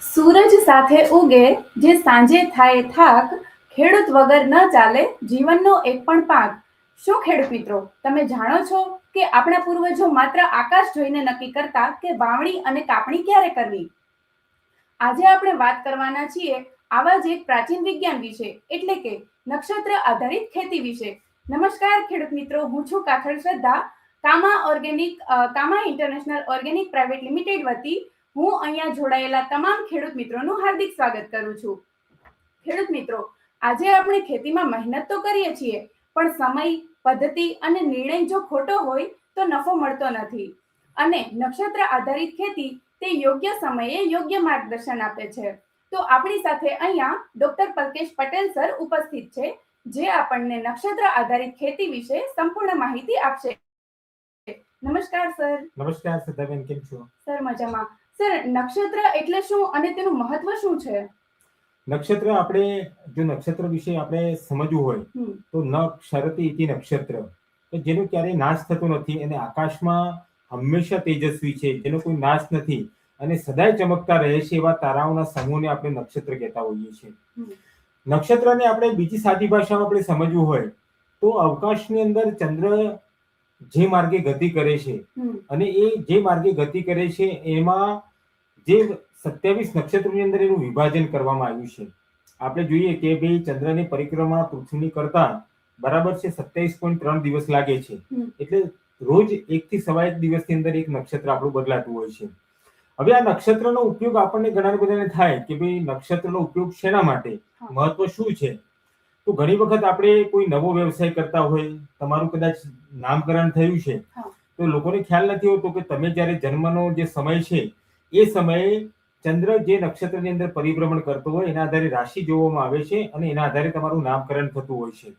સૂરજ સાથે ઉગે જે સાંજે થાય થાક, ખેડૂત વગર ન ચાલે, જીવનનો એક પણ પાક. શું ખેડૂત મિત્રો, તમે જાણો છો કે આપણા પૂર્વજો માત્ર આકાશ જોઈને નક્કી કરતા કે વાવણી અને કાપણી ક્યારે કરવી? આજે આપણે વાત કરવાના છીએ આવા જ એક પ્રાચીન વિજ્ઞાન વિશે, એટલે કે નક્ષત્ર આધારિત ખેતી વિશે. નમસ્કાર ખેડૂત મિત્રો, હું છું કાથળ Shraddha, Kama organic Kama international organic private limited વતી હું અહીંયા જોડાયેલા તમામ ખેડૂત મિત્રોનું હાર્દિક સ્વાગત કરું છું. ખેડૂત મિત્રો, આજે આપણે ખેતીમાં મહેનત તો કરીએ છીએ, પણ સમય, પદ્ધતિ અને નિર્ણય જો ખોટો હોય તો નફો મળતો નથી. અને નક્ષત્ર આધારિત ખેતી તે યોગ્ય સમયે યોગ્ય માર્ગદર્શન આપે છે. તો આપણી સાથે અહીંયા ડોક્ટર પલ્કેશ પટેલ સર ઉપસ્થિત છે જે આપણને નક્ષત્ર આધારિત ખેતી વિશે સંપૂર્ણ માહિતી આપશે. નમસ્કાર સર. નમસ્કાર સિદ્ધાબેન કેમ છો? સર મજામાં. સર નક્ષત્ર એટલે શું અને તેનું મહત્વ શું છે? નક્ષત્ર આપણે જો નક્ષત્ર વિશે આપણે સમજવું હોય તો ન ક્ષરતી ઇતિ નક્ષત્ર. જેનો ક્યારેય નાશ થતો નથી અને આકાશમાં હંમેશા તેજસ્વી છે જેનો કોઈ નાશ નથી. અને સદાય ચમકતા રહે છે એવા તારાઓના સમૂહને આપણે નક્ષત્ર કહેતા હોઈએ છીએ. નક્ષત્રને આપણે બીજી સાદી ભાષામાં આપણે સમજવું હોય તો અવકાશની અંદર ચંદ્ર જે માર્ગે ગતિ કરે છે અને એ જે માર્ગે ગતિ કરે છે એમાં જે સત્યાવીસ નક્ષત્રોની અંદર એનું વિભાજન કરવામાં આવ્યું છે. આપણે જોઈએ કે ભાઈ ચંદ્રની પરિક્રમા પૃથ્વીની કરતા બરાબર છે સત્યાવીસ પોઈન્ટ ત્રણ દિવસ લાગે છે. એટલે રોજ એક થી સવા એક દિવસની અંદર એક નક્ષત્ર આપણું બદલાતું હોય છે. હવે આ નક્ષત્રનો ઉપયોગ આપણને ઘણા બધાને થાય કે ભાઈ નક્ષત્રનો ઉપયોગ શેના માટે? મહત્વ શું છે? તો ઘણી વખત આપણે કોઈ નવો વ્યવસાય કરતા હોય તમારું કદાચ નામકરણ થયું છે તો લોકોને ખ્યાલ નથી હોતો કે તમે જ્યારે જન્મનો જે સમય છે એ સમયે ચંદ્ર જે નક્ષત્રની અંદર પરિભ્રમણ કરતો હોય એના આધારે રાશિ જોવામાં આવે છે અને એના આધારે તમારું નામકરણ થતું હોય છે.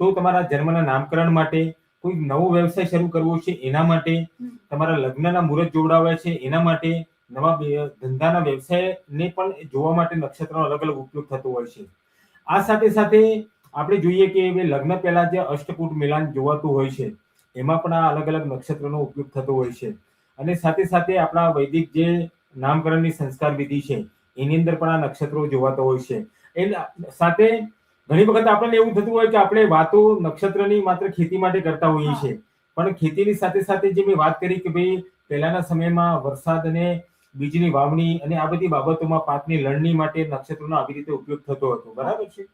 તો તમારા જન્મના નામકરણ માટે કોઈ નવો વ્યવસાય શરૂ કરવો છે એના માટે તમારા લગ્નના મુહૂર્ત જોડાવા છે એના માટે નવા ધંધાના વ્યવસાયને પણ જોવા માટે નક્ષત્રનો અલગ અલગ ઉપયોગ થતો હોય છે. આ સાથે સાથે આપણે જોઈએ કે લગ્ન પહેલા જે અષ્ટકૂટ મિલાન જોવાતું હોય છે એમાં પણ આ અલગ અલગ નક્ષત્રનો ઉપયોગ થતો હોય છે. અને સાથે સાથે આપણા વૈદિક જે નામકરણની સંસ્કાર વિધિ છે એની અંદર પણ આ નક્ષત્રો જોવાતો હોય છે. એ સાથે ઘણી વખત આપણને એવું થતું હોય કે આપણે વાતો નક્ષત્રની માત્ર ખેતી માટે કરતા હોઈએ છીએ. પણ ખેતીની સાથે સાથે જે મેં વાત કરી કે ભાઈ પહેલાના સમયમાં વરસાદ અને બીજની વાવણી અને આ બધી બાબતોમાં પાકની લણણી માટે નક્ષત્રોનો આવી રીતે ઉપયોગ થતો હતો. બરાબર છે?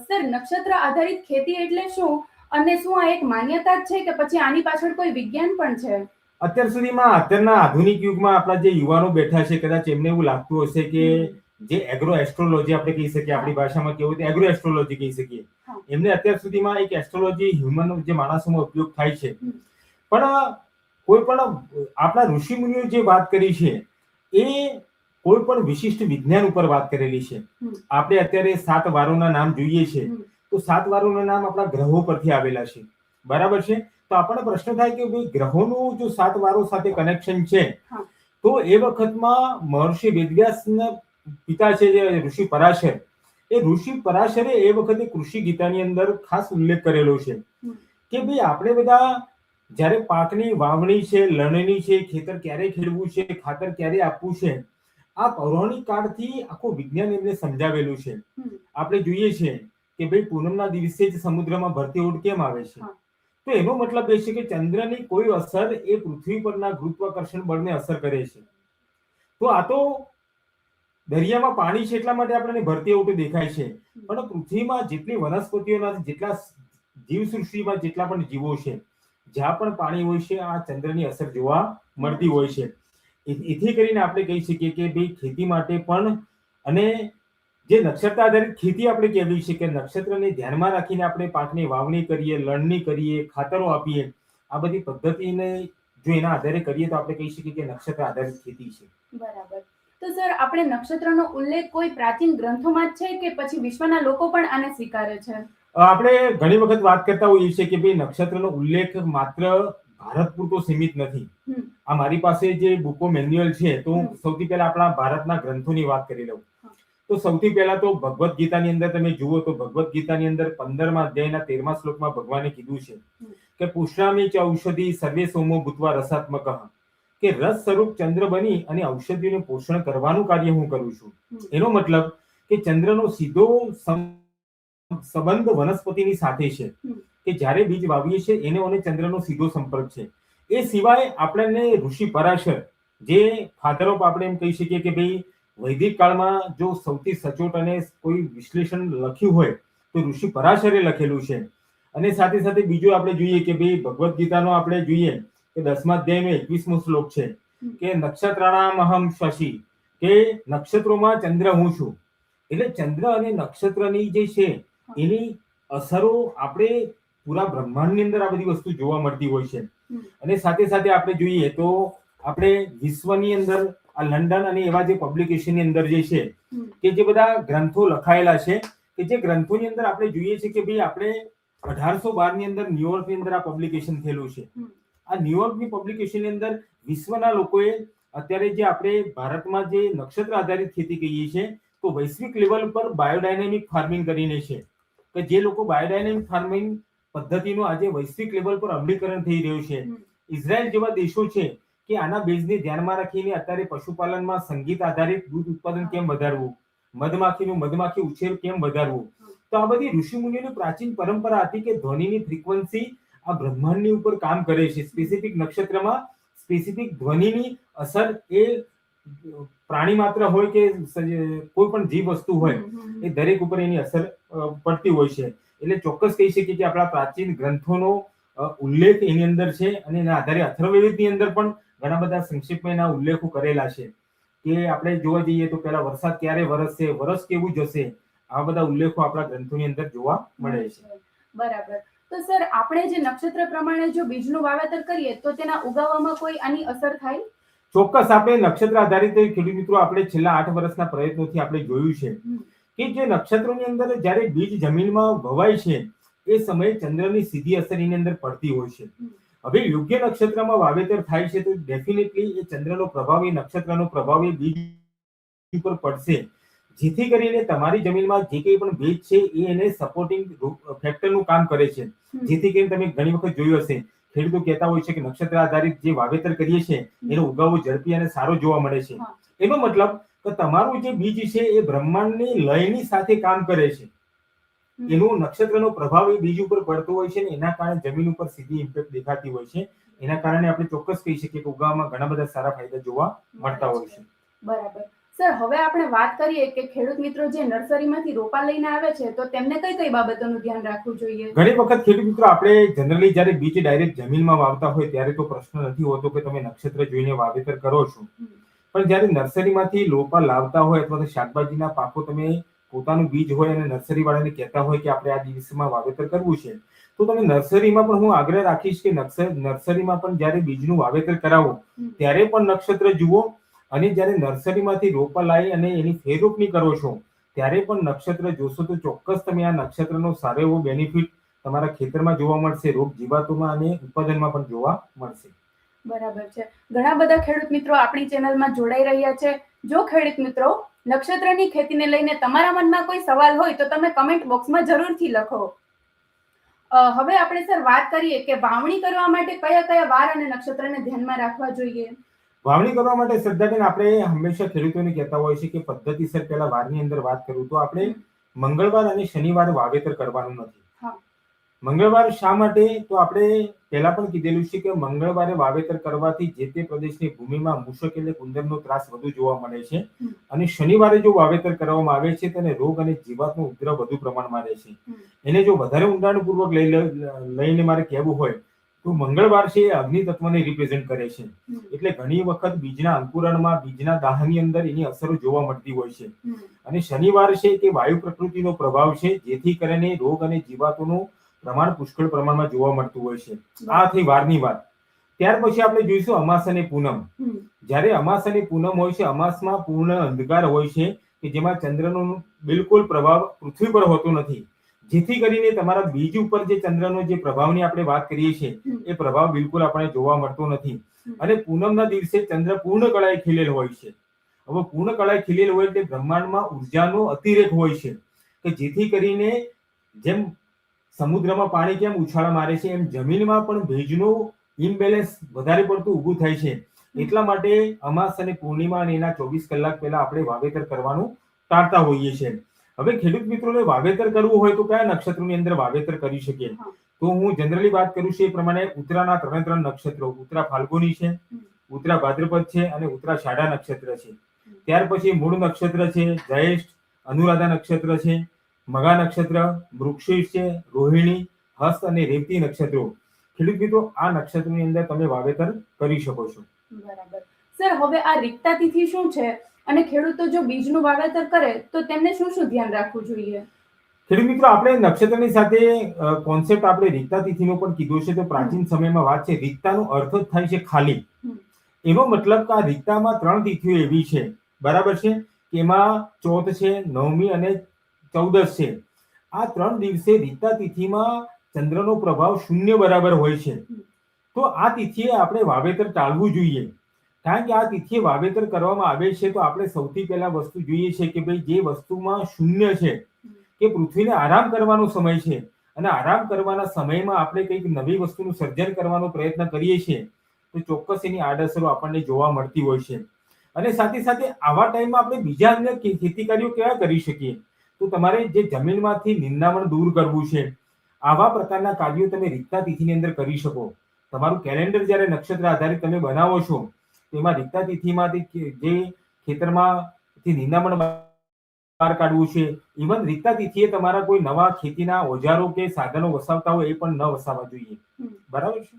સર નક્ષત્ર આધારિત ખેતી એટલે શું? અને શું આ એક માન્યતા જ છે કે પછી આની પાછળ કોઈ વિજ્ઞાન પણ છે? અત્યાર સુધીમાં અત્યારના આધુનિક યુગમાં આપણા જે યુવાનો બેઠા છે કદાચ એમને એવું લાગતું હશે કે જે એગ્રો એસ્ટ્રોલોજી આપણે કહી શકીએ આપણી ભાષામાં કેવું એગ્રો એસ્ટ્રોલોજી કહી શકીએ. એમને અત્યાર સુધીમાં એક એસ્ટ્રોલોજી હ્યુમન જે માણસોમાં ઉપયોગ થાય છે. પણ કોઈ પણ આપણા ઋષિ મુનિઓ જે વાત કરી છે એ કોઈ પણ વિશિષ્ટ વિજ્ઞાન ઉપર વાત કરેલી છે. આપણે અત્યારે સાત વારોના નામ જોઈએ છે. તો સાત વારોના નામ આપણા ગ્રહો પરથી આવેલા છે. બરાબર છે? તો આપણને પ્રશ્ન થાય કે ભાઈ ગ્રહોનું જો સાત વારો સાથે કનેક્શન છે તો એ વખતમાં મહર્ષિ વેદવ્યાસના પિતા છે જે ઋષિ પરાશર. એ ઋષિ પરાશરે એ વખતે કૃષિ ગીતાની અંદર ખાસ ઉલ્લેખ કરેલો છે કે ભાઈ આપણે બધા જ્યારે પાકની વાવણી છે લણણી છે ખેતર ક્યારે ખેડવું છે ખાતર ક્યારે આપવું છે આ પૌરાણિક કાળથી આખું વિજ્ઞાન એમને સમજાવેલું છે. આપણે જોઈએ છીએ કે ભાઈ પૂનમના દિવસે જ સમુદ્રમાં ભરતી ઓઢ કેમ આવે છે? તો એનો મતલબ એ છે કે ચંદ્રની કોઈ અસર એ પૃથ્વી પરના ગુરુત્વાકર્ષણ બળને અસર કરે છે. તો આ તો દરિયામાં પાણી છે એટલા માટે આપણને ભરતી ઓઢ દેખાય છે. પણ પૃથ્વીમાં જેટલી વનસ્પતિઓના જેટલા જીવસૃષ્ટિમાં જેટલા પણ જીવો છે જ્યાં પણ પાણી હોય છે આ ચંદ્રની અસર જોવા મળતી હોય છે. એથી કરીને આપણે કહી શકીએ કે ભાઈ ખેતી માટે પણ અને જે નક્ષત્ર આધારિત ખેતી આપણે કહેવી છે કે નક્ષત્રને ધ્યાનમાં રાખીને આપણે પાકની વાવણી કરીએ લણણી કરીએ ખાતરો આપીએ આ બધી પદ્ધતિને જો એના આધારે કરીએ તો આપણે કહી શકીએ કે નક્ષત્ર આધારિત ખેતી છે. બરાબર. તો સર આપણે નક્ષત્રનો ઉલ્લેખ કોઈ પ્રાચીન ગ્રંથોમાં જ છે કે પછી વિશ્વના લોકો પણ આને સ્વીકારે છે? આપણે ઘણી વખત વાત કરતા હોઈએ છીએ કે ભાઈ નક્ષત્રનો ઉલ્લેખ માત્ર ભારત પૂરતો સીમિત નથી. આ મારી પાસે જે બુકો મેન્યુઅલ છે તો હું સૌથી પહેલા આપણા ભારતના ગ્રંથોની વાત કરી લઉં. તો સૌથી પહેલા તો ભગવદ્ ગીતાની અંદર તમે જુઓ તો ભગવદ્ ગીતાની અંદર પંદરમા અધ્યાયના તેરમા શ્લોકમાં ભગવાને કીધું છે કે પુષ્ણામી ચ ઔષધિ સર્વે સોમો ભૂતવા રસાત્મક. કે રસ સ્વરૂપ ચંદ્ર બની અને ઔષધિનું પોષણ કરવાનું કાર્ય હું કરું છું. એનો મતલબ કે ચંદ્રનો સીધો સંબંધ વનસ્પતિની સાથે છે. કે જ્યારે બીજ વાવીએ છીએ એનો અને ચંદ્રનો સીધો સંપર્ક છે. એ સિવાય આપણને ઋષિ પરાશર જે ફાધર ઓફ આપણે એમ કહી શકીએ કે ભાઈ વૈદિક કાળમાં જો સૌથી સચોટ અને કોઈ વિશ્લેષણ લખ્યું હોય તો ઋષિ પરાશરે લખેલું છે. અને સાથે સાથે બીજું આપણે જોઈએ કે ભાઈ ભગવદ્ ગીતાનો આપણે જોઈએ કે દસમા અધ્યાયનો એકવીસમો શ્લોક છે કે નક્ષત્રાણામ અહમ શશી કે નક્ષત્રોમાં ચંદ્ર હું છું. એટલે ચંદ્ર અને નક્ષત્રની જે છે એની અસરો આપણે પૂરા બ્રહ્માંડની અંદર આ બધી વસ્તુ જોવા મળતી હોય છે. અને સાથે સાથે આપણે જોઈએ તો આપણે વિશ્વની અંદર આ લંડન અને એવા જે પબ્લિકેશનની અંદર જે છે કે જે બધા ગ્રંથો લખાયેલા છે કે જે ગ્રંથોની અંદર આપણે જોઈએ છે કે ભાઈ આપણે અઢારસો બારની અંદર ન્યુયોર્કની અંદર આ પબ્લિકેશન થયેલું છે. આ ન્યુયોર્કની પબ્લિકેશનની અંદર વિશ્વના લોકોએ અત્યારે જે આપણે ભારતમાં જે નક્ષત્ર આધારિત ખેતી કહીએ છીએ તો વૈશ્વિક લેવલ પર બાયોડાયનેમિક ફાર્મિંગ કરીને છે. કે જે લોકો બાયોડાયનેમિક ફાર્મિંગ પદ્ધતિનું આજે વૈશ્વિક લેવલ પર અમલીકરણ થઈ રહ્યું છે. ઇઝરાયલ જેવા દેશો છે કે આના બેઝને ધ્યાનમાં રાખીને અત્યારે પશુપાલનમાં સંગીત આધારિત દૂધ ઉત્પાદન કેમ વધારવું? મધમાખીનું મધમાખી ઉછેર કેમ વધારવું? તો આ બધી ઋષિમુનિની પ્રાચીન પરંપરા હતી કે ધ્વનિની ફ્રીક્વન્સી આ બ્રહ્માંડની ઉપર કામ કરે છે. સ્પેસિફિક નક્ષત્રમાં સ્પેસિફિક ધ્વનિની અસર એ પ્રાણી માત્ર હોય કે કોઈ પણ જીવ વસ્તુ હોય એ દરેક ઉપર એની અસર પડતી હોય છે. એટલે ચોક્કસ કહી શકીએ કે આપણા પ્રાચીન ગ્રંથોનો ઉલ્લેખ એની અંદર છે અને એના આધારે અથર્વવેદની અંદર પણ ઘણા બધા સંક્ષિપ્તમાં એના ઉલ્લેખો કરેલા છે. કે આપણે જોવા જઈએ તો પહેલા વરસાદ ક્યારે વરસશે વરસ કેવું જશે આ બધા ઉલ્લેખો આપણા ગ્રંથોની અંદર જોવા મળે છે. બરાબર. તો સર આપણે જે નક્ષત્ર પ્રમાણે જો બીજનું વાવેતર કરીએ તો તેના ઉગાવવામાં કોઈ આની અસર થાય? ચોક્કસ આપણે નક્ષત્ર આધારિત ખેડૂત મિત્રો આપણે છેલ્લા આઠ વર્ષના પ્રયત્નોથી આપણે જોયું છે કે જે નક્ષત્રોની અંદર જ્યારે બીજ જમીનમાં વવાય છે એ સમયે ચંદ્રની સીધી અસર એની અંદર પડતી હોય છે. હવે યોગ્ય નક્ષત્રમાં વાવેતર થાય છે તો ડેફિનેટલી એ ચંદ્રનો પ્રભાવ એ નક્ષત્રનો પ્રભાવ એ બીજ ઉપર પડશે. જેથી કરીને તમારી જમીનમાં જે કંઈ પણ ભેજ છે એ એને સપોર્ટિંગ ફેક્ટરનું કામ કરે છે. જેથી કરીને તમે ઘણી વખત જોયું હશે ખેડૂતો કહેતા હોય છે કે નક્ષત્ર આધારિત જે વાવેતર કરીએ છીએ એનો ઉગાવો ઝડપી અને સારો જોવા મળે છે. એનો મતલબ કે તમારું જે બીજ છે એ બ્રહ્માંડની લયની સાથે કામ કરે છે. એનો નક્ષત્રનો પ્રભાવ એ બીજ ઉપર પડતો હોય છે ને એના કારણે જમીન ઉપર સીધી ઇમ્પેક્ટ દેખાતી હોય છે. એના કારણે આપણે ચોક્કસ કહી શકીએ કે ઉગાવામાં ઘણા બધા સારા ફાયદા જોવા મળતા હોય છે. બરાબર. સર હવે આપણે વાત કરીએ કે ખેડૂત મિત્રો જે નર્સરીમાંથી રોપા લઈને આવે છે તો તેમને કઈ કઈ બાબતોનું ધ્યાન રાખવું જોઈએ? ઘણી વખત ખેડૂત મિત્રો આપણે જનરલી જ્યારે બીજ ડાયરેક્ટ જમીનમાં વાવતા હોય ત્યારે તો પ્રશ્ન નથી હોતો કે તમે નક્ષત્ર જોઈને વાવેતર કરો છો. પણ જ્યારે નર્સરીમાંથી લોપા લાવતા હોય અથવા તો શાકભાજીના પાકો તમે પોતાનું બીજ હોય અને નર્સરી વાળાને કહેતા હોય કે આપણે આ દિવસમાં વાવેતર કરવું છે તો તમે નર્સરીમાં પણ હું આગ્રહ રાખીશ કે નર્સરીમાં પણ જ્યારે બીજનું વાવેતર કરાવો ત્યારે પણ નક્ષત્ર જુઓ. અને જ્યારે નર્સરીમાંથી રોપા લાવી અને એની ફેરરોપણી કરો છો, ત્યારે પણ નક્ષત્ર જોશો તો ચોક્કસ તમે આ નક્ષત્રનો સારો એવો બેનિફિટ તમારા ખેતરમાં જોવા મળશે, રોગ જીવાતોમાં અને ઉત્પાદનમાં પણ જોવા મળશે. બરાબર છે. ઘણા બધા ખેડૂત મિત્રો આપણી ચેનલમાં જોડાઈ રહ્યા છે. જો ખેડૂત મિત્રો નક્ષત્રની ખેતીને લઈને તમારા મનમાં કોઈ સવાલ હોય તો તમે કમેન્ટ બોક્સમાં જરૂરથી લખો. હવે આપણે સર વાત કરીએ કે વાવણી કરવા માટે કયા કયા વાર અને નક્ષત્રને ધ્યાનમાં રાખવા જોઈએ? વાવણી કરવા માટે શ્રદ્ધાબેન આપણે હંમેશા ખેડૂતોને કહેતા હોય છે કે પદ્ધતિસર પહેલા વારની અંદર વાત કરું તો આપણે મંગળવાર અને શનિવારે વાવેતર કરવાનું નથી. મંગળવાર શા માટે? તો આપણે પહેલા પણ કીધેલું છે કે મંગળવારે વાવેતર કરવાથી જે તે પ્રદેશની ભૂમિમાં મૂષક એટલે ગુંદરનો ત્રાસ વધુ જોવા મળે છે. અને શનિવારે જો વાવેતર કરવામાં આવે છે તેને રોગ અને જીવાતનો ઉપદ્રવ વધુ પ્રમાણમાં રહે છે. એને જો વધારે ઊંડાણપૂર્વક લઈ લઈને મારે કહેવું હોય તો મંગળવાર છે એ અગ્નિ તત્વને રિપ્રેઝેન્ટ કરે છે. એટલે ઘણી વખત બીજના અંકુરણમાં બીજના દાહની અંદર એની અસરો જોવા મળતી હોય છે. અને શનિવાર છે તે વાયુ પ્રકૃતિનો પ્રભાવ છે જેથી કરીને રોગ અને જીવાતોનું પ્રમાણ પુષ્કળ પ્રમાણમાં જોવા મળતું હોય છે. આ થઈ વારની વાત. ત્યાર પછી આપણે જોઈશું અમાસ અને પૂનમ. જ્યારે અમાસ અને પૂનમ હોય છે અમાસમાં પૂર્ણ અંધકાર હોય છે કે જેમાં ચંદ્રનો બિલકુલ પ્રભાવ પૃથ્વી પર હોતો નથી. જેથી કરીને તમારા બીજ ઉપર જે ચંદ્રનો જે પ્રભાવની આપણે વાત કરીએ છીએ એ પ્રભાવ બિલકુલ આપણે જોવા મળતો નથી. અને પૂનમના દિવસે ચંદ્ર પૂર્ણ કળાએ ખીલેલ હોય છે. હવે પૂર્ણ કળાએ ખીલેલ હોય એટલે બ્રહ્માંડમાં ઉર્જાનો અતિરેક હોય છે. કે જેથી કરીને જેમ સમુદ્રમાં પાણી કેમ ઉછાળા મારે છે એમ જમીનમાં પણ ભેજનું ઇમ્બેલેન્સ વધારે પડતું ઊભું થાય છે. એટલા માટે અમાસ અને પૂર્ણિમા અને એના ચોવીસ કલાક પહેલા આપણે વાવેતર કરવાનું ટાળતા હોઈએ છીએ. હવે ખેડૂત મિત્રોને વાવેતર કરવું હોય તો કયા નક્ષત્રોની અંદર વાવેતર કરી શકીએ? તો હું જનરલી વાત કરું છું એ પ્રમાણે ઉત્તરાના ત્રણે ત્રણ નક્ષત્રો ઉત્તરા ફાલ્ગુની છે ઉત્તરા ભાદ્રપદ છે અને ઉત્તરા શાઢા નક્ષત્ર છે. ત્યાર પછી મૂળ નક્ષત્ર છે જયેષ્ઠ અનુરાધા નક્ષત્ર છે મગા નક્ષત્ર વૃક્ષિષ છે રોહિણી હસ્ત અને રેવતી નક્ષત્રો. ખેડૂત મિત્રો આ નક્ષત્રની અંદર તમે વાવેતર કરી શકો છો. બરાબર. સર હવે આ રિક્તા તિથિ શું છે? અને ખેડૂતો જો બીજનું વાવેતર કરે તો તેમને શું શું ધ્યાન રાખવું જોઈએ? ખેડૂત મિત્રો આપણે નક્ષત્રની સાથે કોન્સેપ્ટ આપણે રીતા તિથિનો પણ કીધો છે તો પ્રાચીન સમયમાં વાત છે રીતાનો અર્થ જ થાય છે ખાલી. એનો મતલબ કે આ રીતામાં ત્રણ તિથિઓ એવી છે. બરાબર છે? કે એમાં ચોથ છે નવમી અને ચૌદસ છે. આ ત્રણ દિવસે રીતા તિથિમાં ચંદ્રનો પ્રભાવ શૂન્ય બરાબર હોય છે. તો આ તિથિએ આપણે વાવેતર ટાળવું જોઈએ. કારણ કે આ તિથિએ વાવેતર કરવામાં આવે છે, તો આપણે સૌથી પહેલા વસ્તુ જોઈએ છે કે ભાઈ જે વસ્તુમાં શૂન્ય છે કે પૃથ્વીને આરામ કરવાનો સમય છે અને આરામ કરવાના સમયમાં આપણે કંઈક નવી વસ્તુનું સર્જન કરવાનો પ્રયત્ન કરીએ છીએ, તો ચોક્કસ એની આડઅસરો આપણને જોવા મળતી હોય છે. અને સાથે સાથે આવા ટાઈમમાં આપણે બીજા અન્ય ખેતી કાર્યો કેવા કરી શકીએ? તો તમારે જે જમીનમાંથી નિંદામણ દૂર કરવું છે, આવા પ્રકારના કાર્યો તમે રીતના તિથિની અંદર કરી શકો. તમારું કેલેન્ડર જ્યારે નક્ષત્ર આધારિત તમે બનાવો છો તેમાં રીતના તિથિમાંથી જે ખેતરમાંથી નિંદામણ બહાર કાઢવું છે ઇવન રીતના તિથિએ તમારા કોઈ નવા ખેતીના ઓજારો કે સાધનો વસાવતા હોય એ પણ ન વસાવવા જોઈએ. બરાબર છે?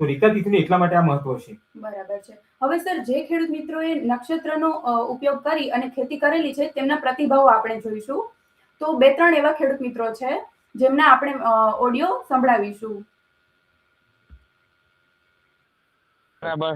તો રીતના તિથિનું એટલા માટે આ મહત્વ છે. બરાબર છે. હવે સર જે ખેડૂત મિત્રોએ નક્ષત્રનો ઉપયોગ કરી અને ખેતી કરેલી છે તેમના પ્રતિભાવો આપણે જોઈશું. તો બે ત્રણ એવા ખેડૂત મિત્રો છે જેમના આપણે ઓડિયો સંભળાવીશું. બરાબર.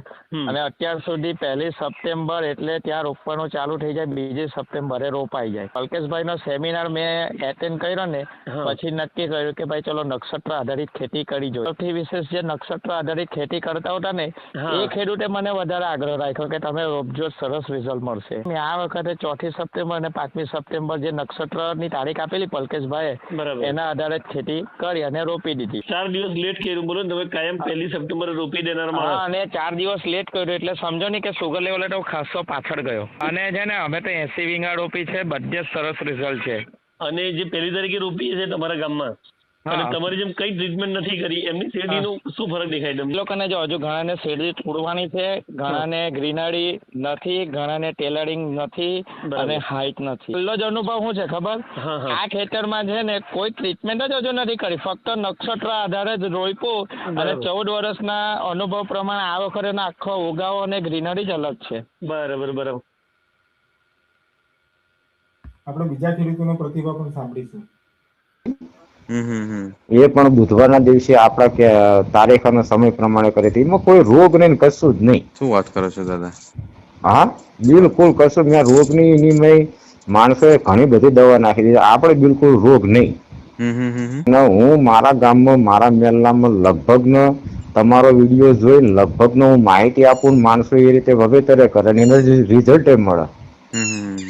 અને અત્યાર સુધી પહેલી સપ્ટેમ્બર એટલે ત્યાં રોપવાનું ચાલુ થઈ જાય બીજી સપ્ટેમ્બરે રોપાઈ જાય. અલ્કેશભાઈનો સેમિનાર મેં એટેન્ડ કર્યો ને પછી નક્કી કર્યું કે ભાઈ ચલો નક્ષત્ર આધારિત ખેતી કરી જોઈએ. સૌથી વિશેષ જે નક્ષત્ર આધારિત ખેતી કરતા હતા ને એ ખેડૂતે મને વધારે આગ્રહ રાખ્યો કે તમે રોપજો સરસ રિઝલ્ટ મળશે. આ વખતે ચોથી સપ્ટેમ્બર અને પાંચમી સપ્ટેમ્બર જે નક્ષત્રની તારીખ આપેલી પલકેશભાઈએ એના આધારે ખેતી કરી અને રોપી દીધી. ચાર દિવસ લેટ કર્યું બોલો તમે કાયમ પહેલી સપ્ટેમ્બરે રોપી દેનાર માણસ. ચાર દિવસ લેટ કર્યો એટલે સમજો ને કે સુગર લેવલે એટલે ખાસો પાછળ ગયો. અને છે ને, અમે તો એસી વીંગા રોપી છે, બધે જ સરસ રિઝલ્ટ છે. અને જે પહેલી તારીખે રોપી છે તમારા ગામમાં? અને તમારી જેમ કઈ ટ્રીટમેન્ટ નથી કરી એમની શેરડીનું શું ફરક દેખાય તમને? લોકોને જો હજુ ઘણાને શેરડી તોડવાની છે ઘણાને ગ્રીનરી નથી ઘણાને ટેલરિંગ નથી. અને હાઈટ નથી. પહેલો જ અનુભવ શું છે ખબર? હા હા. આ ખેતરમાં છે ને કોઈ ટ્રીટમેન્ટ જ હજુ નથી કરી. ફક્ત નક્ષત્ર આધારે જ રોપ્યું અને. ચૌદ વર્ષના અનુભવ પ્રમાણે આ વખતે આખો ઉગાવો અને ગ્રીનરી જ અલગ છે. બરાબર બરાબર. આપણે બીજા ખેડૂતોનો પ્રતિભાવ પણ સાંભળીશું. એ પણ બુધવારના દિવસે આપણા કે તારીખ અને સમય પ્રમાણે કરે છે. એમાં કોઈ રોગ નહીં કશું જ નહીં. શું વાત કરો છો દાદા? હા બિલકુલ કશું મેં રોગની નિમય માણસોએ ઘણી બધી દવા નાખી દીધી. આપણે બિલકુલ રોગ નહીં. હું મારા ગામમાં મારા મહેલામાં લગભગ તમારો વીડિયો જોઈ લગભગ હું માહિતી આપું માણસો એ રીતે વગેરે કરે અને એનો રિઝલ્ટ મળે.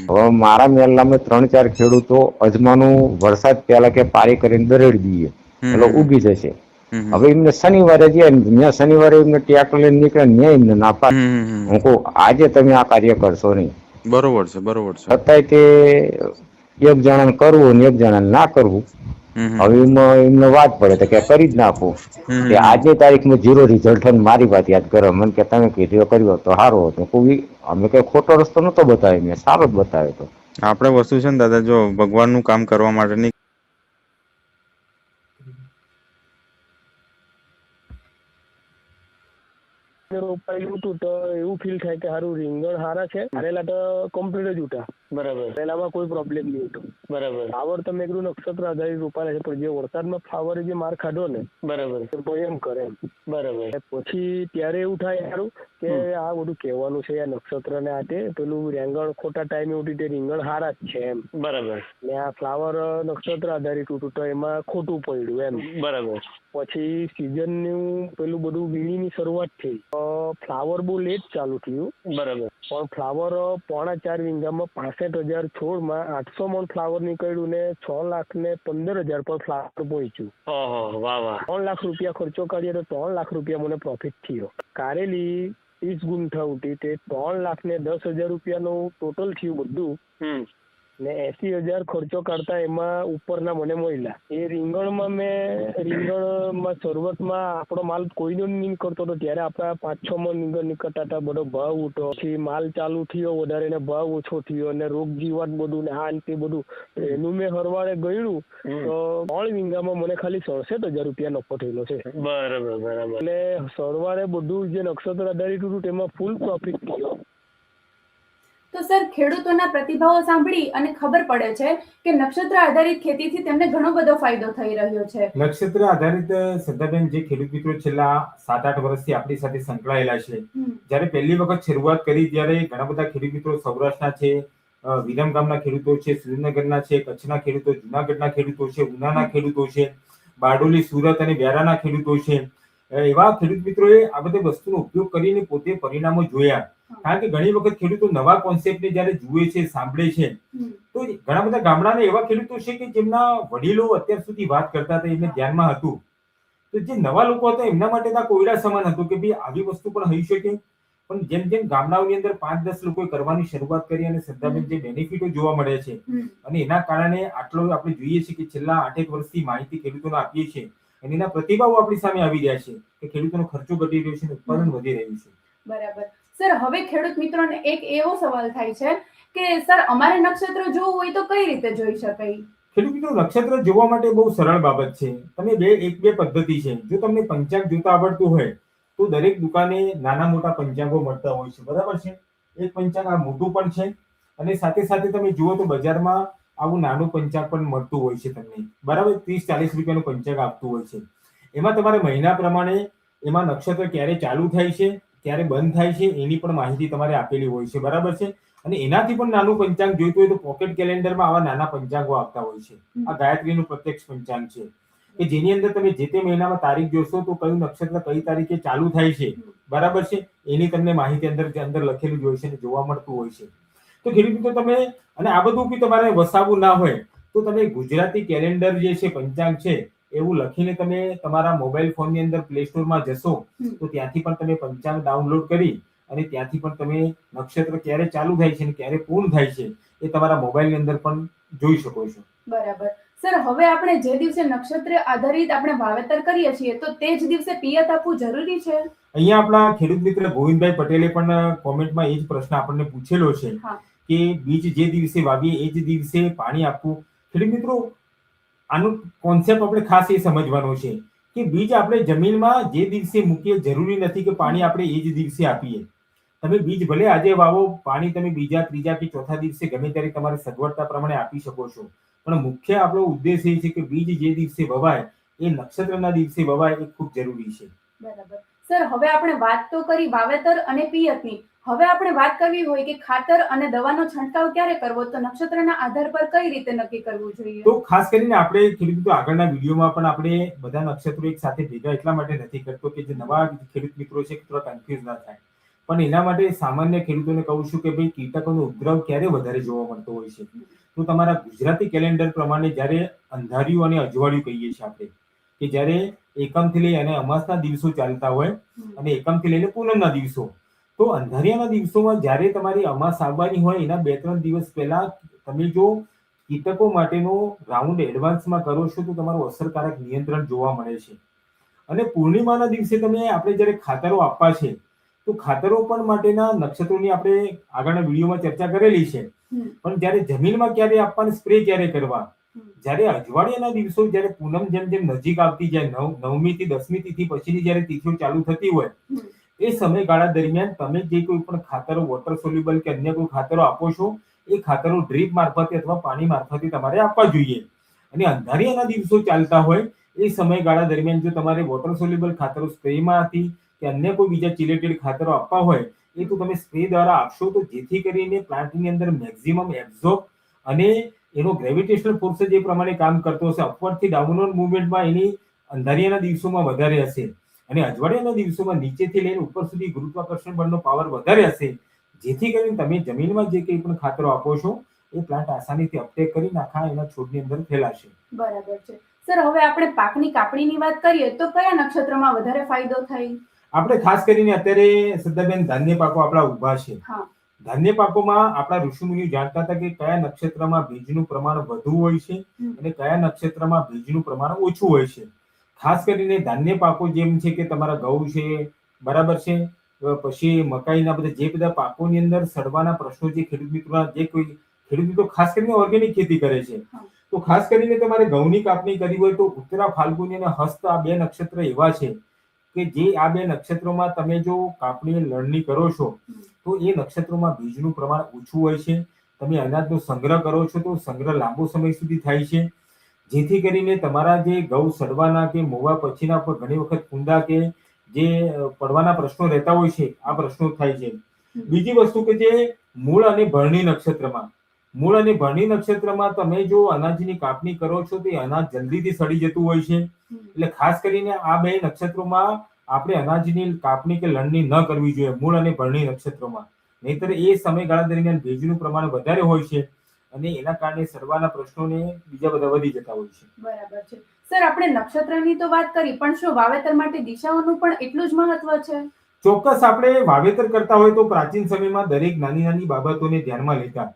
હવે મારા મહેલામાં ત્રણ ચાર ખેડૂતો અજમાનું વરસાદ પહેલા કે પારી કરીને દરેડી દઈએ એટલે ઉગી જશે. હવે એમને શનિવારે જાય શનિવારે એમને ટ્રેક્ટર લઈને નીકળે ન્યાય ત્યાં એમને ના પાડે. હું કહું આજે તમે આ કાર્ય કરશો નહીં બરોબર છે બરોબર છે અત્યારે તે એક જણાને કરવું ને એક જણાને ના કરવું. હવે એમાં એમને વાત પડે તો કે કરી જ નાખું. કે આજની તારીખમાં જીરો રિઝલ્ટ મારી વાત યાદ કરો. મને કે તમે કીધું કર્યો તો સારો હતો. કોઈ અમે કઈ ખોટો રસ્તો નતો બતાવ્યો મેં સારો જ બતાવ્યો હતો આપણે વસ્તુ છે ને દાદા જો ભગવાનનું કામ કરવા માટેની રોપાયેલું હતું તો એવું ફીલ થાય કે સારું રીંગણ સારા છે. હારેલા તો કમ્પ્લીટ જ ઉઠા બરાબર. પહેલામાં કોઈ પ્રોબ્લેમ નહીં હતો. બરાબર. ફ્લાવર તમે એકલું નક્ષત્ર આધારિત રોપાયેલા છે પણ જે વરસાદમાં ફ્લાવરે જે માર ખાધો ને બરાબર. એમ કરે એમ. બરાબર. પછી ત્યારે એવું થાય સારું કે આ બધું કહેવાનું છે આ નક્ષત્ર ને આ તે પેલું રેંગણ ખોટા ટાઈમે ઉઠી તે રીંગણ હારા જ છે એમ. બરાબર. ને આ ફ્લાવર નક્ષત્ર આધારિત ઉઠું તો એમાં ખોટું પડ્યું એમ. બરાબર. પછી સિઝનનું પેલું બધું વીણીની શરૂઆત થઈ. ફ્લાવર બહુ લેટ ચાલુ થયું. બરાબર. પણ ફ્લાવર પોણા ચાર વીંગામાં પાસઠ હજાર છોડમાં આઠસો મણ ફ્લાવર નીકળ્યું ને છ લાખ ને પંદર હજાર પર ફ્લાવર પહોંચ્યું ત્રણ લાખ રૂપિયા ખર્ચો કરીએ તો ત્રણ લાખ રૂપિયા મને પ્રોફિટ થયો. કારેલી ત્રીસ ગુંઠા ઉઠી તે ત્રણ લાખ ને દસ હજાર રૂપિયાનું ટોટલ થયું બધું. ને એસી હજાર ખર્ચો કરતા એમાં ઉપરના મને મળ્યા. એ રીંગણમાં મેં રીંગણમાં શરૂઆતમાં આપણો માલ કોઈનો નહીં કરતો હતો. ત્યારે આપણા પાંચ છ માં રીંગણ નીકળતા હતા. બધો ભાવ ઉઠો. પછી માલ ચાલુ થયો વધારે ને ભાવ ઓછો થયો અને રોગ જીવાત બધું ને આ તે બધું. એનું મેં હરવાળે ગયું તો ત્રણ રીંગામાં મને ખાલી સડસઠ હજાર રૂપિયા નફો થયેલો છે. બરાબર બરાબર. અને સરવાળે બધું જે નક્ષત્ર આધારિત હતું તેમાં ફૂલ પ્રોફિટ થયો. તો સર ખેડૂતોના પ્રતિભાવો સાંભળી અને ખબર પડે છે કે નક્ષત્ર આધારિત ખેતીથી તેમને ઘણો બધો ફાયદો થઈ રહ્યો છે. નક્ષત્ર આધારિત શ્રદ્ધાબેન જે ખેડૂત મિત્રો છેલ્લા સાત આઠ વર્ષથી આપણી સાથે સંકળાયેલા છે જ્યારે પહેલી વખત શરૂઆત કરી ત્યારે ઘણા બધા ખેડૂત મિત્રો સૌરાષ્ટ્રના છે વિરમ ગામના ખેડૂતો છે સુરેન્દ્રનગરના છે કચ્છના ખેડૂતો જુનાગઢના ખેડૂતો છે ઉનાના ખેડૂતો છે બારડોલી સુરત અને વ્યારાના ખેડૂતો છે. એવા ખેડૂત મિત્રોએ આ બધી વસ્તુનો ઉપયોગ કરીને પોતે પરિણામો જોયા. કારણ કે ઘણી વખત ખેડૂતો નવા કોન્સેપ્ટને જ્યારે જુએ છે સાંભળે છે તો ઘણા બધા ગામડાના એવા ખેડૂતો છે કે જેમના વડીલો અત્યાર સુધી વાત કરતા હતા એમને ધ્યાનમાં હતું. તો જે નવા લોકો હતા એમના માટે આ કોયડા સમાન હતું કે ભાઈ આવી વસ્તુ પણ હોઈ શકે. પણ જેમ જેમ ગામડાઓની અંદર પાંચ દસ લોકોએ કરવાની શરૂઆત કરી અને શ્રદ્ધાબેન જે બેનિફિટો જોવા મળે છે અને એના કારણે આટલો આપણે જોઈએ છીએ કે છેલ્લા આઠેક વર્ષથી માહિતી ખેડૂતોને આપીએ છીએ અને એના પ્રતિભાવો આપણી સામે આવી રહ્યા છે કે ખેડૂતોનો ખર્ચો ઘટી રહ્યો છે અને ઉત્પાદન વધી રહ્યું છે. બરાબર. સર, હવે ખેડૂત મિત્રોને એક એવો સવાલ થાય છે કે, સર, અમારે નક્ષત્ર જોવું હોય તો કઈ રીતે જોઈ શકાય? ખેડૂત મિત્રો, નક્ષત્ર જોવા માટે બહુ સરળ બાબત છે. તમે બે, એક, બે પદ્ધતિ છે. જો તમને પંચાંગ જોતા આવડતું હોય, તો દરેક દુકાને નાના મોટા પંચાંગો મળતા હોય છે. બરાબર છે? એક પંચાંગ આ મોટું પણ છે અને સાથે સાથે તમે જુઓ તો બજારમાં આવું નાનું પંચાંગ પણ મળતું હોય છે તમને. બરાબર? ત્રીસ, ચાલીસ રૂપિયાનું પંચાંગ આપતું હોય છે. એમાં તમારે મહિના પ્રમાણે એમાં નક્ષત્ર ક્યારે ચાલુ થાય છે? ક્યારે બંધ થાય છે એની પણ માહિતી તમારે આપેલી હોય છે બરાબર છે? અને એનાથી પણ નાનું પંચાંગ જોઈતું હોય તો પોકેટ કેલેન્ડરમાં આવા નાના પંચાંગો આવતા હોય છે. આ ગાયત્રીનું પ્રત્યક્ષ પંચાંગ છે. કે જેની અંદર તમે જે તે મહિનામાં તારીખ જોશો તો કયું નક્ષત્ર કઈ તારીખે ચાલુ થાય છે બરાબર છે? એની તમને માહિતી અંદર અંદર લખેલું હોય છે અને જોવા મળતું હોય છે. તો ખેડૂત મિત્રો તમે અને આ બધું બી તમારે વસાવવું ના હોય તો તમે ગુજરાતી કેલેન્ડર જે છે પંચાંગ છે એવું લખીને તમે તમારા મોબાઈલ ફોનની અંદર પ્લે સ્ટોરમાં જશો તો ત્યાંથી પણ તમે પંચાંગ ડાઉનલોડ કરી અને ત્યાંથી પણ તમે નક્ષત્ર ક્યારે ચાલુ થાય છે અને ક્યારે પૂર્ણ થાય છે એ તમારા મોબાઈલની અંદર પણ જોઈ શકો છો. બરાબર. સર હવે આપણે જે દિવસે નક્ષત્ર આધારિત આપણે વાવેતર કરીએ છીએ તો તે જ દિવસે પિયત આપવું જરૂરી છે? અહીંયા આપણા ખેડૂત મિત્ર ગોવિંદભાઈ પટેલે પણ કોમેન્ટમાં એ જ પ્રશ્ન આપણને પૂછેલો છે કે બીજ જે દિવસે વાવીએ એ જ દિવસે પાણી આપવું. ખેડૂત મિત્રો આનું કોન્સેપ્ટ આપણે ખાસ એ સમજવાનો છે કે બીજ આપણે જમીનમાં જે દિવસે મૂકીએ, જરૂરી નથી કે પાણી આપણે એ જ દિવસે આપીએ. તમે બીજ ભલે આજે વાવો, પાણી તમે બીજા, ત્રીજા કે ચોથા દિવસે ગમે ત્યારે તમારે સગવડતા પ્રમાણે આપી શકો છો. પણ મુખ્ય આપણો ઉદ્દેશ એ છે કે બીજ જે દિવસે વવાય, એ નક્ષત્રના દિવસે વવાય એ ખૂબ જરૂરી છે. બરાબર. સર, હવે આપણે વાત તો કરી વાવેતર અને પિયતની. હવે આપણે વાત કરવી હોય કે ખાતર અને દવાનો છંટકાવ ક્યારે કરવો તો નક્ષત્રના આધાર પર કઈ રીતે નક્કી કરવું જોઈએ? તો ખાસ કરીને આપણે ખેડૂત આગળના વિડીયોમાં પણ આપણે બધા નક્ષત્રો એક સાથે ભેગા એટલા માટે નથી કરતો કે જે નવા ખેડૂત મિત્રો છે થોડા કન્ફ્યુઝ ના થાય. પણ એના માટે સામાન્ય ખેડૂતોને કહું છું કે ભાઈ કીટકોનો ઉપદ્રવ ક્યારે વધારે જોવા મળતો હોય છે? તો તમારા ગુજરાતી કેલેન્ડર પ્રમાણે જ્યારે અંધારિયું અને અજવાળિયું કહીએ છીએ આપણે કે જ્યારે એકમથી લઈ અને અમાસના દિવસો ચાલતા હોય અને એકમથી લઈને પૂનમના દિવસો તો અંધારિયાના દિવસોમાં જ્યારે તમારી અમાસ આવવાની હોય એના બે ત્રણ દિવસ પહેલા તમે જો કીટકો માટેનો રાઉન્ડ એડવાન્સમાં કરો છો તો તમારું અસરકારક નિયંત્રણ જોવા મળે છે અને પૂર્ણિમાના દિવસે તમે આપણે જ્યારે ખાતરો આપવા છે તો ખાતરો પણ માટેના નક્ષત્રોની આપણે આગળના વિડીયોમાં ચર્ચા કરેલી છે પણ જ્યારે જમીનમાં ક્યારે આપવાની સ્પ્રે ક્યારે કરવા. જ્યારે અજવાળિયાના દિવસો જ્યારે પૂનમ જેમ જેમ નજીક આવતી જાય નવ નવમી થી દસમી તિથિ પછીની જ્યારે તિથિઓ ચાલુ થતી હોય. એ સમયગાળા દરમિયાન તમે જે કોઈ પણ ખાતરો વોટર સોલ્યુબલ કે અન્ય કોઈ ખાતરો આપો છો, એ ખાતરો ડ્રીપ મારફતે અથવા પાણી મારફતે તમારે આપવા જોઈએ. અને અંધારિયાના દિવસો ચાલતા હોય, એ સમયગાળા દરમિયાન જો તમારે વોટર સોલ્યુબલ ખાતરો સ્પ્રેમાંથી કે અન્ય કોઈ બીજા ચિલેટેડ ખાતરો આપવા હોય, એ તો તમે સ્પ્રે દ્વારા આપશો તો જેથી કરીને પ્લાન્ટની અંદર મેક્સિમમ એબ્ઝોર્બ અને એનો ગ્રેવિટેશનલ ફોર્સ જે પ્રમાણે કામ કરતો હશે અપવર્ડથી ડાઉનવર્ડ મુવમેન્ટમાં એની અંધારિયાના દિવસોમાં વધારે હશે. અને અજવાળિયાના દિવસોમાં નીચેથી લઈને ઉપર સુધી ગુરુત્વાકર્ષણ બળનો પાવર વધારે હશે જેથી કરીને તમે જમીનમાં જે કંઈ પણ ખાતરો આપો છો એ પ્લાન્ટ આસાનીથી અપટેક કરી નાખા એના છોડની અંદર ફેલાશે. બરાબર છે. સર હવે આપણે પાકની કાપણીની વાત કરીએ તો કયા નક્ષત્રમાં વધારે ફાયદો થાય? આપણે ખાસ કરીને અત્યારે શ્રદ્ધાબેન ધાન્ય પાકો આપણા ઊભા છે. ધાન્ય પાકોમાં આપણા ઋષિમુનિઓ જાણતા હતા કે કયા નક્ષત્રમાં બીજનું પ્રમાણ વધુ હોય છે અને કયા નક્ષત્રમાં બીજનું પ્રમાણ ઓછું હોય છે. ખાસ કરીને ધાન્ય પાકો જેમ છે કે તમારા ઘઉં છે બરાબર છે? પછી મકાઈના બધા જે બધા પાકોની અંદર સડવાના પ્રશ્નો જે ખેડૂત મિત્રોના જે કોઈ ખેડૂત મિત્રો ખાસ કરીને ઓર્ગેનિક ખેતી કરે છે. તો ખાસ કરીને તમારે ઘઉંની કાપણી કરવી હોય તો ઉત્તરા ફાલ્ગુની અને હસ્ત આ બે નક્ષત્ર એવા છે કે જે આ બે નક્ષત્રોમાં તમે જો કાપણી લણણી કરો છો તો એ નક્ષત્રોમાં બીજનું પ્રમાણ ઓછું હોય છે. તમે અનાજનો સંગ્રહ કરો છો તો સંગ્રહ લાંબો સમય સુધી થાય છે. જેથી કરીને તમારા જે ઘઉં સડવાના કે મોવા પછીના પર ઘણી વખત કુંડા કે જે પડવાના પ્રશ્નો રહેતા હોય છે આ પ્રશ્નો થાય છે. બીજી વસ્તુ કે જે મૂળ અને ભરણી નક્ષત્રમાં. મૂળ અને ભરણી નક્ષત્રમાં તમે જો અનાજની કાપણી કરો છો તો અનાજ જલ્દીથી સડી જતું હોય છે. એટલે ખાસ કરીને આ બે નક્ષત્રોમાં આપણે અનાજની કાપણી કે લણણી ન કરવી જોઈએ મૂળ અને ભરણી નક્ષત્રોમાં. નહીતર એ સમયગાળા દરમિયાન ભેજનું પ્રમાણ વધારે હોય છે. અને એના કારણે સર્વાના પ્રશ્નોને બીજા બધા વધી જતા હોય છે. બરાબર છે. સર આપણે નક્ષત્રની તો વાત કરી પણ શું વાવેતર માટે દિશાઓનું પણ એટલું જ મહત્વ છે? ચોક્કસ આપણે વાવેતર કરતા હોય તો પ્રાચીન સમયમાં દરેક નાની નાની બાબતોને ધ્યાનમાં લેતા.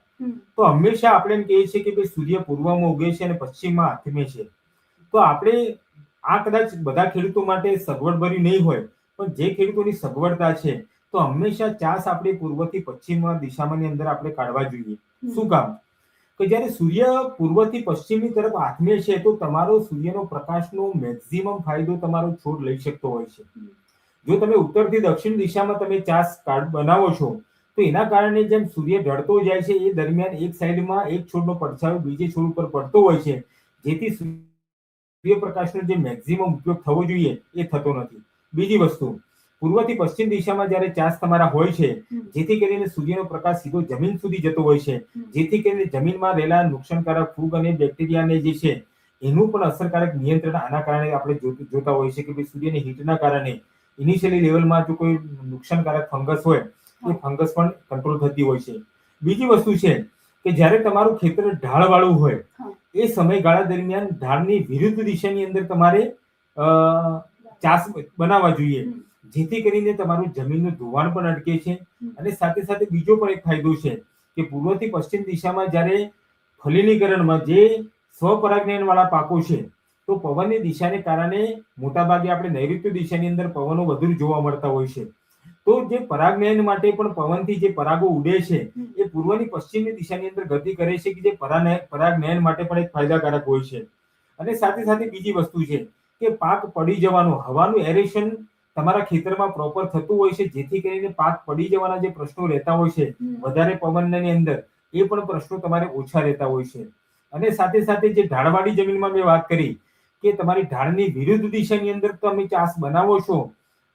તો હંમેશા આપણે એમ કહીએ છીએ કે ભાઈ સૂર્ય પૂર્વમાં ઉગે છે અને પશ્ચિમમાં આથમે છે. તો આપણે આ કદાચ બધા ખેડૂતો માટે સગવડભર્યું નહીં હોય પણ જે ખેડૂતોની સગવડતા છે તો હંમેશા ચાસ આપણે પૂર્વથી પશ્ચિમમાં દિશામાંની અંદર આપણે કાઢવા જોઈએ. શું કામ? કે જ્યારે સૂર્ય પૂર્વથી પશ્ચિમની તરફ આથમે છે, તો તમારો સૂર્યનો પ્રકાશનો મેક્સિમમ ફાયદો તમારો છોડ લઈ શકતો હોય છે. જો તમે ઉત્તરથી દક્ષિણ દિશામાં તમે ચાસ કાર્ડ બનાવો છો, તો એના કારણે જેમ સૂર્ય ઢળતો જાય છે, એ દરમિયાન એક સાઈડમાં એક છોડનો પડછાયો બીજે છોડ ઉપર પડતો હોય છે, જેથી સૂર્યપ્રકાશનો જે મેક્સિમમ ઉપયોગ થવો જોઈએ એ થતો નથી. બીજી વસ્તુ પૂર્વથી પશ્ચિમ દિશામાં જ્યારે ચાંસ તમારા હોય છે જેથી કરીને સૂર્યનો પ્રકાશ સીધો જમીન સુધી જતો હોય છે. જેથી કરીને જમીનમાં રહેલા નુકસાનકારક ફૂગ અને બેક્ટેરિયાને જે છે એનું પણ અસરકારક નિયંત્રણ આના કારણે આપણે જોતા હોય છે કે ભાઈ સૂર્યની હીટના કારણે ઇનિશિયલી લેવલમાં જો કોઈ નુકસાનકારક ફંગસ હોય એ ફંગસ પણ કંટ્રોલ થતી હોય છે. બીજી વસ્તુ છે કે જ્યારે તમારું ખેતર ઢાળવાળું હોય એ સમયગાળા દરમિયાન ઢાળની વિરુદ્ધ દિશાની અંદર તમારે અ, ચાસ બનાવવા જોઈએ. જેથી કરીને તમારું જમીનનું ધોવાણ પણ અટકે છે. અને સાથે સાથે બીજો પણ એક ફાયદો છે કે પૂર્વથી પશ્ચિમ દિશામાં જ્યારે ફલિનીકરણમાં જે સ્વપરાગનયન વાળા પાકો છે તો પવનની દિશાને કારણે મોટાભાગે આપણે નૈઋત્ય દિશાની અંદર પવનો વધુ જોવા મળતા હોય છે. તો જે પરાગનયન માટે પણ પવનથી જે પરાગો ઉડે છે એ પૂર્વની પશ્ચિમની દિશાની અંદર ગતિ કરે છે કે જે પરાગનયન માટે પણ એક ફાયદાકારક હોય છે. અને સાથે સાથે બીજી વસ્તુ છે કે પાક પડી જવાનું હવાનું એરેશન તમારા ખેતરમાં પ્રોપર થતું હોય છે જેથી કરીને પાક પડી જવાના જે પ્રશ્નો રહેતા હોય છે વધારે પવનની અંદર એ પણ પ્રશ્નો તમારે ઓછા રહેતા હોય છે. અને સાથે સાથે જે ઢાળવાળી જમીનમાં મેં વાત કરી કે તમારી ઢાળની વિરુદ્ધ દિશાની અંદર તમે ચાસ બનાવો છો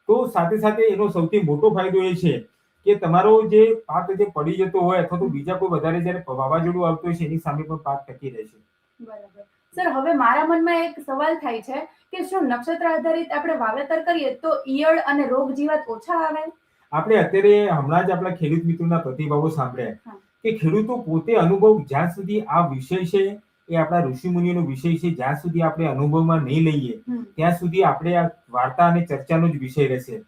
તો સાથે સાથે એનો સૌથી મોટો ફાયદો એ છે કે તમારો જે પાક જે પડી જતો હોય અથવા તો બીજા કોઈ વધારે જ્યારે વાવાઝોડું આવતું હોય છે એની સામે પણ પાક ટકી રહે છે. બરાબર. સર હવે મારા મનમાં એક સવાલ થાય છે કે શું નક્ષત્ર આધારિત આપણે વાવેતર કરીએ તો ઈયળ અને રોગ જીવાત ઓછા આવે? આપણે અત્યારે હમણાં જ આપણા ખેડૂત મિત્રોના પ્રતિભાવો સાંભળ્યા કે ખેડૂતો પોતે અનુભવ જ્યાં સુધી આ વિષય છે એ આપણા ઋષિ મુનિઓનો વિષય છે જ્યાં સુધી આપણે અનુભવમાં નહીં લઈએ ત્યાં સુધી આપણે આ વાર્તા અને ચર્ચાનો જ વિષય રહેશે.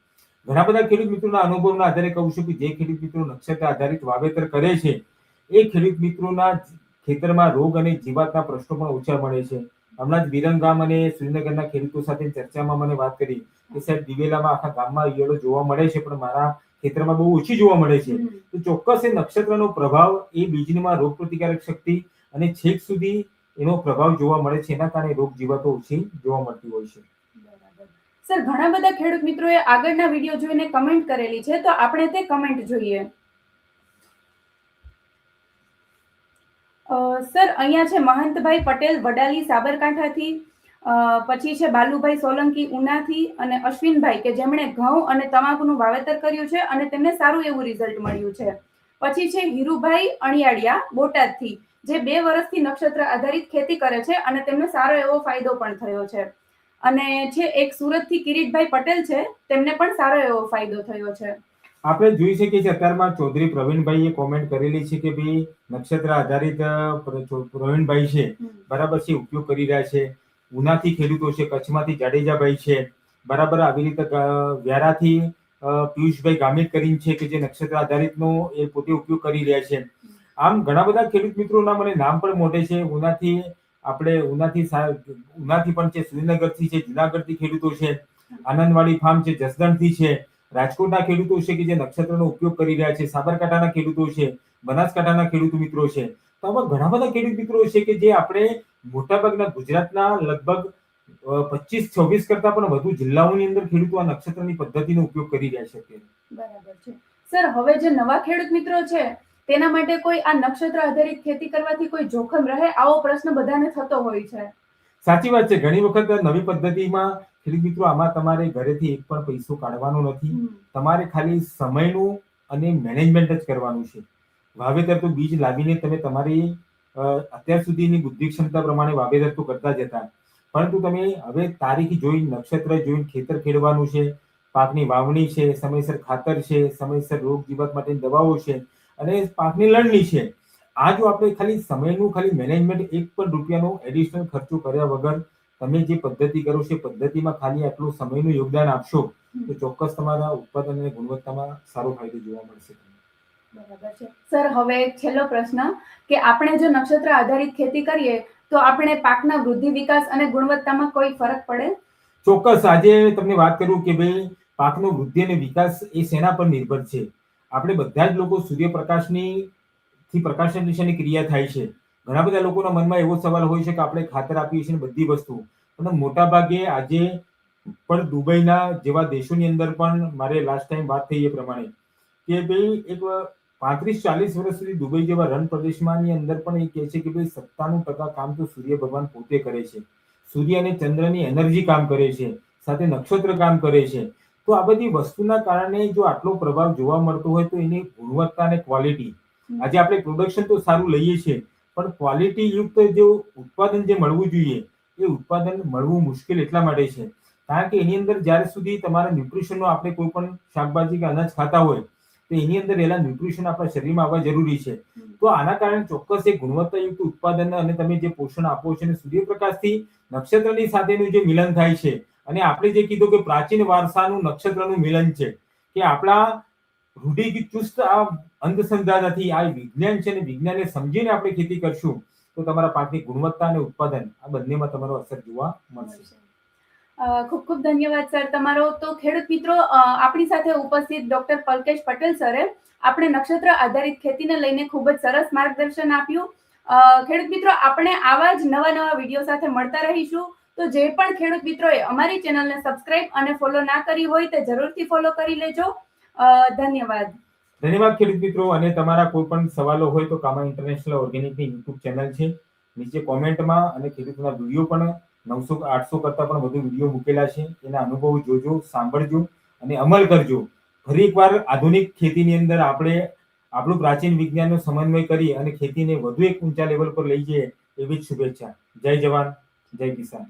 ઘણા બધા ખેડૂત મિત્રોના અનુભવના આધારે કહું છું કે જે ખેડૂત મિત્રો નક્ષત્ર આધારિત વાવેતર કરે છે એ ખેડૂત મિત્રોના ખેતરમાં રોગ અને જીવાતના પ્રશ્નો પણ ઓછા મળે છે. હમણાં જ વિરમગામ અને શ્રીનગરના ખેડૂતો સાથે ચર્ચામાં મને વાત કરી કે સાહેબ દિવેલામાં આખા ગામમાં ઈયળો જોવા મળે છે પણ મારા ખેતરમાં બહુ ઓછી જોવા મળે છે. તો ચોક્કસ એ નક્ષત્રનો પ્રભાવ એ બીજમાં રોગ પ્રતિકારક શક્તિ અને છેક સુધી એનો પ્રભાવ જોવા મળે છે. એના કારણે રોગ જીવાતો ઓછી જોવા મળતી હોય છે. સર ઘણા બધા ખેડૂત મિત્રોએ આગળના વીડિયો જોઈને કમેન્ટ કરેલી છે તો આપણે તે કમેન્ટ જોઈએ. સર, અહીંયા છે મહંતભાઈ પટેલ વડાલી સાબરકાંઠાથી પછી છે બાલુભાઈ સોલંકી ઉનાથી અને અશ્વિનભાઈ કે જેમણે ઘઉં અને તમાકુનું વાવેતર કર્યું છે અને તેમને સારું એવું રિઝલ્ટ મળ્યું છે. પછી છે હીરુભાઈ અણિયાળિયા બોટાદથી, જે બે વર્ષથી નક્ષત્ર આધારિત ખેતી કરે છે અને તેમને સારો એવો ફાયદો પણ થયો છે. અને છે એક સુરતથી કિરીટભાઈ પટેલ છે, તેમને પણ સારો એવો ફાયદો થયો છે. આપણે જોઈ શકીએ છીએ અત્યારમાં ચૌધરી પ્રવીણભાઈએ કોમેન્ટ કરેલી છે કે ભાઈ નક્ષત્ર આધારિત પ્રવીણભાઈ છે બરાબર છે ઉપયોગ કરી રહ્યા છે. ઉનાથી ખેડૂતો છે કચ્છમાંથી જાડેજાભાઈ છે. બરાબર આવી રીતે વ્યારાથી પિયુષભાઈ ગામિત કરીને છે કે જે નક્ષત્ર આધારિતનો એ પોતે ઉપયોગ કરી રહ્યા છે. આમ ઘણા બધા ખેડૂત મિત્રોના મને નામ પણ મોટે છે. ઉનાથી આપણે ઉનાથી ઉનાથી પણ છે સુરેન્દ્રનગરથી છે જુનાગઢથી ખેડૂતો છે. આનંદવાડી ફાર્મ છે જસદણથી છે. રાજકોટના ખેડૂતો છે કે જે નક્ષત્રનો ઉપયોગ કરી રહ્યા છે સાબરકાંઠાના ખેડૂતો છે બનાસકાંઠાના ખેડૂત મિત્રો છે. તો આમાં ઘણા બધા ખેડૂત મિત્રો છે કે જે આપણે મોટાભાગના ગુજરાતના લગભગ પચીસ છવ્વીસ કરતા પણ વધુ જિલ્લાઓની અંદર ખેડૂતો આ નક્ષત્રની પદ્ધતિનો ઉપયોગ કરી રહ્યા છે બરાબર છે. સર હવે જે નવા ખેડૂત મિત્રો છે તેના માટે કોઈ આ નક્ષત્ર આધારિત ખેતી કરવાથી કોઈ જોખમ રહે? આવો પ્રશ્ન બધાને થતો હોય છે. સાચી વાત છે. ઘણી વખત નવી પદ્ધતિમાં ખેડૂત મિત્રો આમાં તમારે ઘરેથી એક પણ પૈસો કાઢવાનો નથી. તમારે ખાલી સમયનું અને મેનેજમેન્ટ જ કરવાનું છે. વાવેતર તો બીજ લાવીને તમે તમારી અત્યાર સુધીની બુદ્ધિ ક્ષમતા પ્રમાણે વાવેતર તો કરતા જ હતા. પરંતુ તમે હવે તારીખ જોઈ નક્ષત્ર જોઈને ખેતર ખેડવાનું છે પાકની વાવણી છે સમયસર ખાતર છે સમયસર રોગ જીવાત માટેની દવાઓ છે અને પાકની લણણી છે. આ જો આપણે ખાલી સમયનું ખાલી મેનેજમેન્ટ એક પણ રૂપિયાનો એડિશનલ ખર્ચો કર્યા વગર તમે જે પદ્ધતિ કરો છો એ પદ્ધતિમાં ખાલી આટલું સમયનું યોગદાન આપશો તો ચોક્કસ તમારા ઉત્પાદન અને ગુણવત્તામાં સારો ફાયદો જોવા મળશે. બરાબર છે. સર હવે છેલ્લો પ્રશ્ન કે આપણે જો નક્ષત્ર આધારિત ખેતી કરીએ તો આપણે પાકના વૃદ્ધિ વિકાસ અને ગુણવત્તામાં કોઈ ફરક પડે? ચોક્કસ. આજે તમને વાત કરું કે ભાઈ પાકનો વૃદ્ધિ અને વિકાસ એ શેના પર નિર્ભર છે? આપણે બધા જ લોકો સૂર્યપ્રકાશની થી પ્રકાશન સંશ્લેષણની ક્રિયા થાય છે. ઘણા બધા લોકોના મનમાં એવો સવાલ હોય છે કે આપણે ખાતર આપીએ છીએ બધી વસ્તુ. પણ મોટા ભાગે આજે પણ દુબઈના જેવા દેશોની અંદર પણ મારે લાસ્ટ ટાઈમ વાત થઈ એ પ્રમાણે કે ભાઈ એક પાંત્રીસ ચાલીસ વર્ષ સુધી દુબઈ જેવા રણ પ્રદેશમાં અંદર પણ એ કહે છે કે ભાઈ સત્તાણું ટકા કામ તો સૂર્ય ભગવાન પોતે કરે છે. સૂર્ય અને ચંદ્રની એનર્જી કામ કરે છે સાથે નક્ષત્ર કામ કરે છે. તો આ બધી વસ્તુના કારણે જો આટલો પ્રભાવ જોવા મળતો હોય તો એની ગુણવત્તા અને ક્વોલિટી આજે આપણે પ્રોડક્શન તો સારું લઈએ છીએ પણ ક્વોલિટી યુક્ત જે ઉત્પાદન જે મળવું જોઈએ, એ ઉત્પાદન મળવું મુશ્કેલ એટલા માટે છે. કારણ કે એની અંદર જ્યાર સુધી તમારા ન્યુટ્રિશનનો આપણે કોઈ પણ શાકભાજી કે અનાજ ખાતા હોય, તો એની અંદર રહેલા ન્યુટ્રિશન આપણા શરીરમાં આવવા જરૂરી છે. તો આના કારણે ચોક્કસ એ ગુણવત્તાયુક્ત ઉત્પાદન અને તમે જે પોષણ આપો છો અને સૂર્યપ્રકાશથી નક્ષત્રની સાથેનું જે મિલન થાય છે, અને આપણે જે કીધું કે પ્રાચીન વારસાનું નક્ષત્રનું મિલન છે, કે આપણા રૂઢિ ચુસ્ત આ અંધશ્રદ્ધાથી આ વિજ્ઞાન છે અને વિજ્ઞાનને સમજીને આપણે ખેતી કરશું, તો તમારા પાકની ગુણવત્તા અને ઉત્પાદન આ બંનેમાં તમારો અસર જોવા મળશે. ખૂબ ખૂબ ધન્યવાદ, સર. તમારો તો ખેડૂત મિત્રો આપણી સાથે ઉપસ્થિત ડોક્ટર પલકેશ પટેલ સરે આપણે નક્ષત્ર આધારિત ખેતીને લઈને ખૂબ જ સરસ માર્ગદર્શન આપ્યું. ખેડૂત મિત્રો, આપણે આવા જ નવા નવા વીડિયો સાથે મળતા રહીશું. તો જે પણ ખેડૂત મિત્રોએ અમારી ચેનલને સબસ્ક્રાઇબ અને ફોલો ના કરી હોય તે જરૂરથી ફોલો કરી લેજો. ધન્યવાદ. ધન્યવાદ, ખેડૂત મિત્રો. અને તમારા કોઈ પણ સવાલો હોય તો કામા ઇન્ટરનેશનલ ઓર્ગેનિકની યુટ્યુબ ચેનલ છે. નીચે કોમેન્ટમાં અને ખેડૂતોના વીડિયો પણ નવસો આઠસો કરતા પણ વધુ વીડિયો મૂકેલા છે. એના અનુભવ જોજો, સાંભળજો અને અમલ કરજો. ફરી એકવાર આધુનિક ખેતીની અંદર આપણે, આપણું પ્રાચીન વિજ્ઞાનનો સમન્વય કરી અને ખેતીને વધુ એક ઊંચા લેવલ પર લઈ જઈએ એવી જ શુભેચ્છા. જય જવાન, જય કિસાન.